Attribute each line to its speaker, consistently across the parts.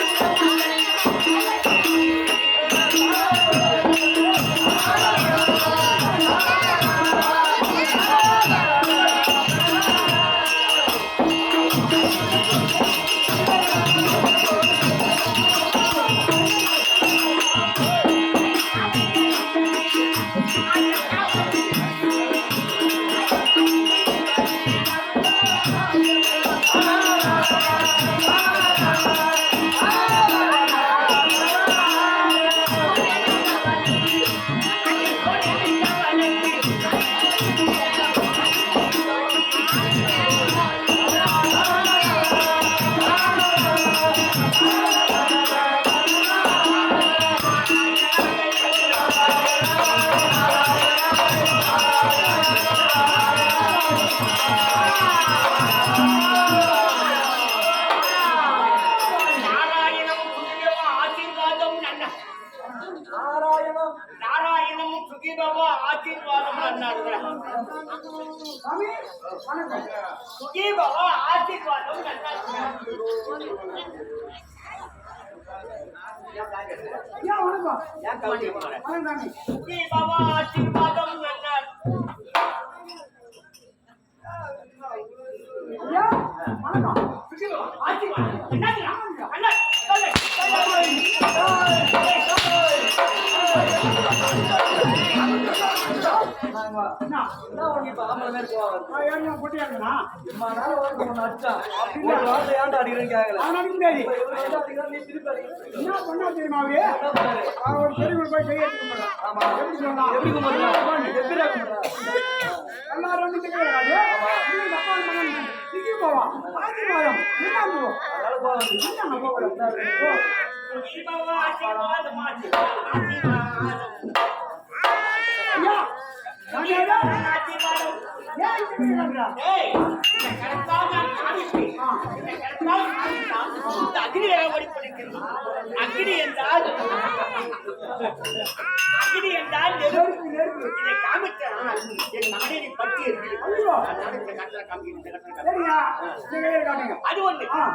Speaker 1: Thank you. அண்ணாடுற
Speaker 2: சாமி வணக்கம்
Speaker 1: சுகிபவ ஆசீர்வாதம் அண்ணாடுற
Speaker 2: ஐயா வணக்கம்
Speaker 1: ஏன் கவுண்டி போற
Speaker 2: வணக்கம் சாமி
Speaker 1: சுகிபவ ஆசீர்வாதம் அண்ணாடு
Speaker 2: ஐயா வணக்கம்
Speaker 1: சுகிபவ ஆசீர்வாதம்
Speaker 2: என்ன பண்ணா தெரியுமா அவரு
Speaker 3: என்ன பண்ணாரு?
Speaker 2: அவர் ஒரு தெருவில் போய் கையெழுத்து
Speaker 3: ஆமா.
Speaker 2: எப்படி சொன்னா
Speaker 3: எப்படி?
Speaker 2: எல்லாரும் வந்து கிடையாது நீ தப்பா பண்ண சிக்கி போவா ஆசீர்வாதம் என்ன ப்ரோ
Speaker 3: அதனால வருது.
Speaker 2: என்ன போவா
Speaker 1: சுகிபவ ஆசீர்வாதம் ஆசீர்வாதம்
Speaker 2: ஐயா நான்
Speaker 1: அக்னி என்றால் அக்னி என்றால் இதை என் மகனை பற்றி இருக்கிறது. அது ஒண்ணு கரம்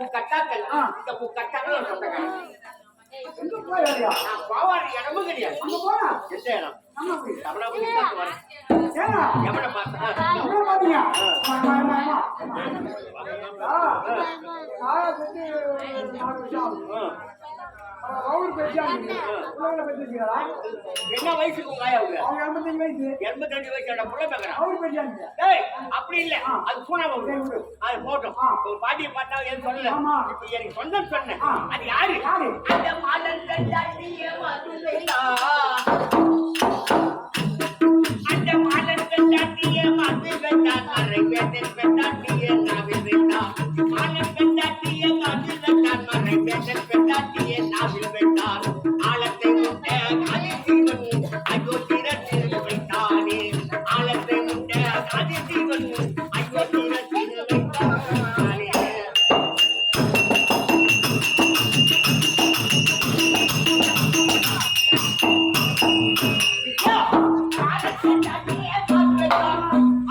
Speaker 1: முக்கட்டாக்கள். இந்த சொந்தக்காரங்க.
Speaker 2: எங்க போய்
Speaker 1: நான் போகாத இடமும் கிடையாது.
Speaker 2: அங்க போனா
Speaker 1: எந்த இடம்?
Speaker 2: நம்ம போய்
Speaker 1: தமிழகத்துல இருந்து வரேன்.
Speaker 2: ஏன்னா
Speaker 1: எவனை பார்த்தா?
Speaker 2: பாத்தீங்க ஆ ஆ அவர் பேசிக்கிறா
Speaker 1: என்ன வயசுக்கு உங்க ஆயாவுங்க?
Speaker 2: அவங்க எண்பத்தஞ்சு வயசு
Speaker 1: எண்பத்தஞ்சு வயசோட புள்ள பேசுறான்.
Speaker 2: அவர் பேசியாங்க
Speaker 1: ஏய், அப்படி இல்ல அது பூனா பாபு. அது போட்டோம். உங்க பாட்டியை பார்த்தா எதுவும் சொல்லல. இப்ப எனக்கு சொந்தம் சொன்னேன். அது யாரு? அந்த மாலன் கண்டாட்டிய மதுரையா அந்த மாலன் கண்டாட்டிய மதுரையா மறை பேட்டல் பெண்டாட்டிய நாவில்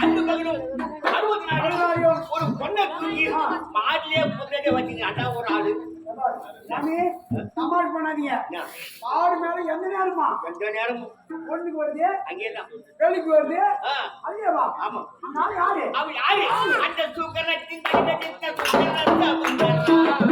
Speaker 1: அன்பு மகனும் அறுபது நாள் ஒரு பொண்ணை தூக்கி மாடிலே புத்தகத்தை வச்சுங்க அதான் ஒரு ஆளு
Speaker 2: சாமி சமாளி பண்ணாதீங்க
Speaker 1: என்ன?
Speaker 2: மேல எந்த நேரமா
Speaker 1: எந்த நேரமும்
Speaker 2: பொண்ணுக்கு வருது
Speaker 1: அங்கேதான்
Speaker 2: வேலைக்கு வருது
Speaker 1: ஆ, ஆமா
Speaker 2: அந்த யாரு
Speaker 1: அவ யாரு அந்த சுகரத்தின் கடிதத்தின் சுகரத்த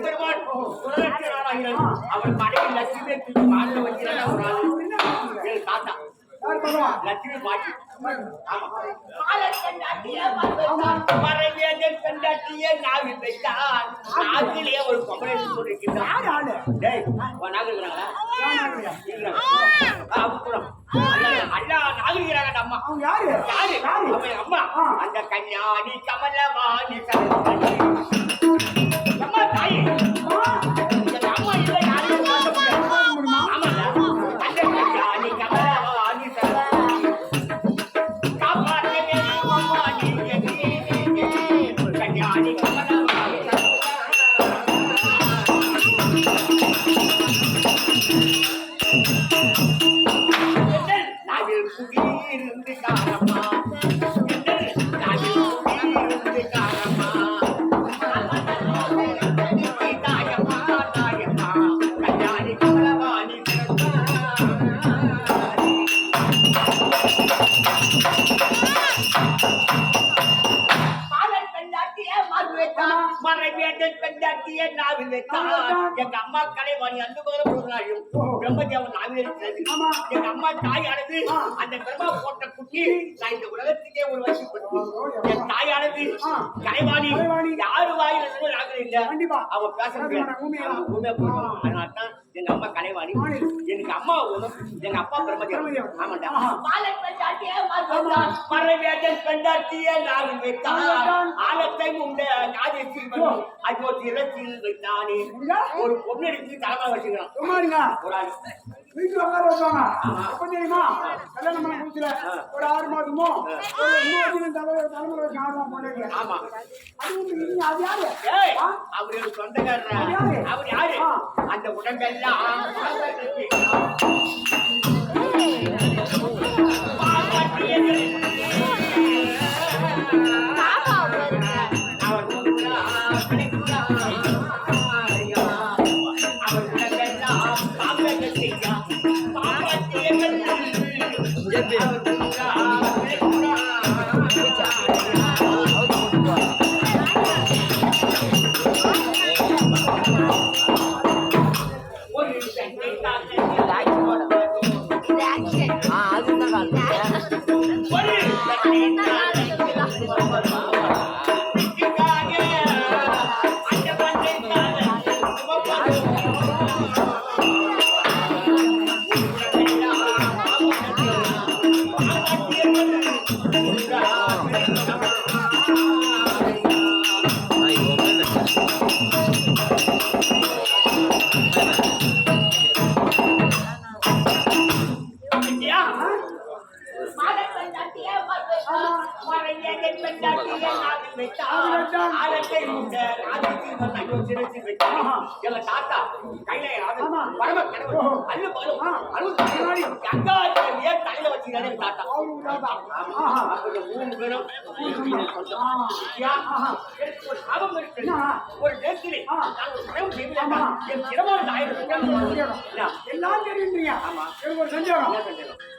Speaker 1: எம்பெருமான், சுடலட்சுமி நாராயணன். அவர் மனைவி லட்சுமியை தூக்கி மார்பில் வச்சிருந்த ஒரு ஆளு. தாத்தா. லட்சுமி பாட்டி. நாக்கிலே ஒரு பொம்பளை சொல்லிருக்கிறான்.
Speaker 2: யார் ஆளு?
Speaker 1: டேய், Thank you. மறைவேந்தன் பெண்டாட்டியே நாவில் வைத்தான். எங்க அம்மா கலைவாணி அந்த பக்கம் போகிறாயும் பிரம்மதேவன் நாவில் இருக்கிறது. எங்க அம்மா தாயானது அந்த பிரம்மா போட்ட குட்டி நான் இந்த உலகத்துக்கே ஒரு வசிப்படுத்தி என் தாயானது. கலைவாணி. யாரு வாயில இருந்து நாங்கள் இல்ல
Speaker 2: கண்டிப்பா.
Speaker 1: அவ பேச
Speaker 2: ஊமையா
Speaker 1: போயிடுவாங்க. அதனாலதான் எங்க அம்மா கலைவாணி. எனக்கு அம்மா எங்க அப்பா பிரம்மதேவன். ஆமாண்டா. பாலன் பெண்டாட்டியே பெண்டாட்டியே நாவில் வைத்தான்.
Speaker 2: வைத்தான்.
Speaker 1: ஆலத்தை உண்ட வைத்தானே.
Speaker 2: எங்க?
Speaker 1: ஒரு பொண்ணு எடுத்து தலைமா வச்சுக்கிறான். ஒரு ஆள்
Speaker 2: வீட்டுல உட்கார வைப்பாங்க அப்ப தெரியுமா? கல்யாணம் பண்ண புதுசுல ஒரு ஆறு மாசமோ தலைமுறை ஆடுமா பொண்ணுக்கு
Speaker 1: ஆமா.
Speaker 2: அது யாரு?
Speaker 1: அவர் சொந்தக்காரரா?
Speaker 2: அவர் யாரு?
Speaker 1: அந்த உடம்பெல்லாம் நான்
Speaker 2: அவன் கேட்டேன், அவன் பயப்படல. இந்த ஒரு குண்டம் வந்தான்.
Speaker 1: முட்டை
Speaker 2: ஆ, அவன் வந்தான். அவன் கேட்டேன், அவன் வந்தான்.
Speaker 4: அது வாங்கிட்டு இருபது வாங்கிட்டு
Speaker 2: எவன் மாதிரி படிக்கிறது ஒரு சந்தேகம்.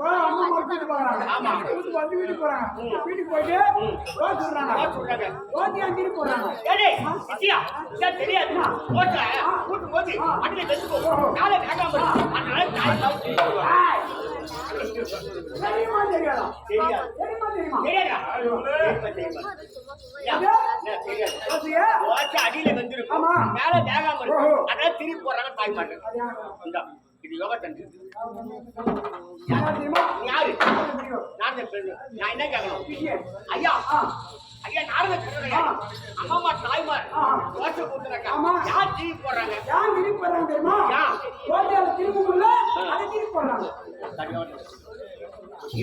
Speaker 2: அம்மா அம்மா வீட்டுக்கு போறாங்க வந்து வீட்டுக்கு போறாங்க வீட்டுக்கு போயிட்டு ரோஸ் விடுறாங்க
Speaker 1: ரோஸ்
Speaker 2: ஏன் திருப்பி
Speaker 1: இதா தெரியாது. அதனால.
Speaker 2: தெரியுமா. தெரியுமா தெரியுமா?
Speaker 1: தெரியுமா, தெரியுமா. இல்ல, இல்ல, தெரியாது.
Speaker 2: ரோசியா
Speaker 1: ஓட்டு அடியில வெந்திருக்கும். மேல வேகாம. இருக்கும். அதனால திருப்பி போடுறாங்க தாய் மாட்டு. இது யோகா சென்டர்
Speaker 2: யாரு நாரத
Speaker 1: நான் என்ன கேட்கணும் ஐயா ஐயா நாரத அம்மா அம்மா தாய்மார் ரோட்டை போட்டுறாங்க யார் திருப்பி போடுறாங்க
Speaker 2: யார் திருப்பி போடுறாங்க தெரியுமா ரோட்டில் திருப்பி உள்ள அதை திருப்பி போடுறாங்க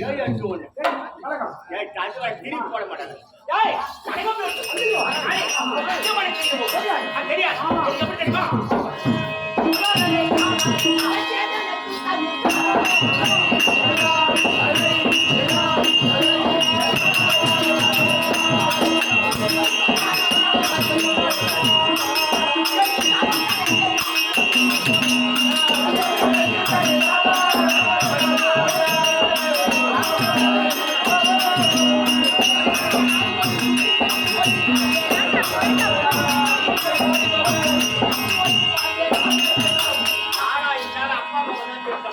Speaker 1: ஏழு அஞ்சு ஒன்று திருப்பி போட மாட்டாங்க தெரியாது தெரியுமா Thank you.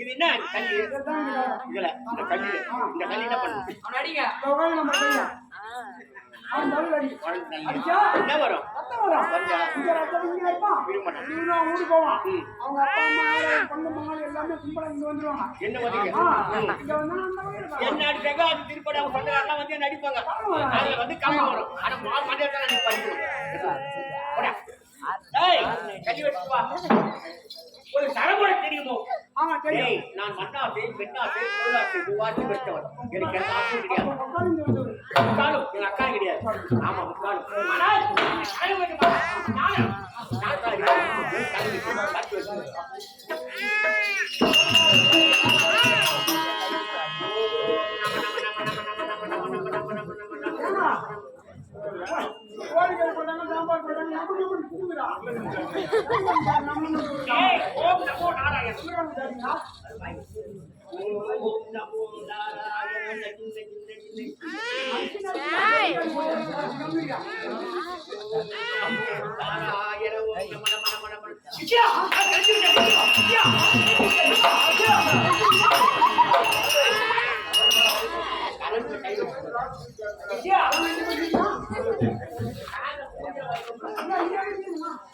Speaker 1: இது என்ன? கல்லு. இதுல என்ன பண்ணுது என்ன வரும்? என்ன அடிச்சாக்க அது திருப்பி அவங்க சொந்தக்காரெல்லாம் வந்து என்ன அடிப்பாங்க? அதுல வந்து கம்மி வரும். ஆனா மாதிரி ஒரு சரமுறை தெரியுமோ?
Speaker 2: ஆமா
Speaker 1: நான் மண்ணாசை பெண்ணாசை பொருளாசை மூவாசி எனக்கு எந்த ஆசை கிடையாது முக்காலும் என் அக்கா கிடையாது. ஆமா முக்காலும்.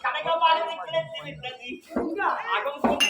Speaker 1: கனகமாலை அகம்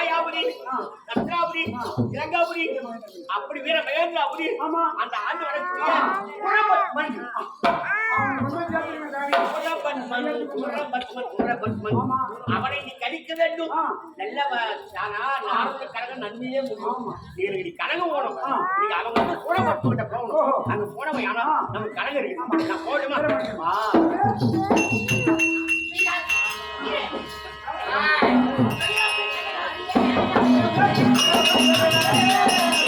Speaker 1: மாயாபுரி கத்ராபுரி இலங்காபுரி அப்படி வீர மகேந்திராபுரி
Speaker 2: ஆமா.
Speaker 1: அந்த ஆண்டு அவனை நீ கணிக்க வேண்டும். நல்ல கழகம் நன்மையே முடியும். நீ கழகம் போனோம் நீங்க அவன் வந்து அங்க போனவன் ஆனா நம்ம கழகம் இருக்கு போடுமா「ど
Speaker 2: こ行くのよ」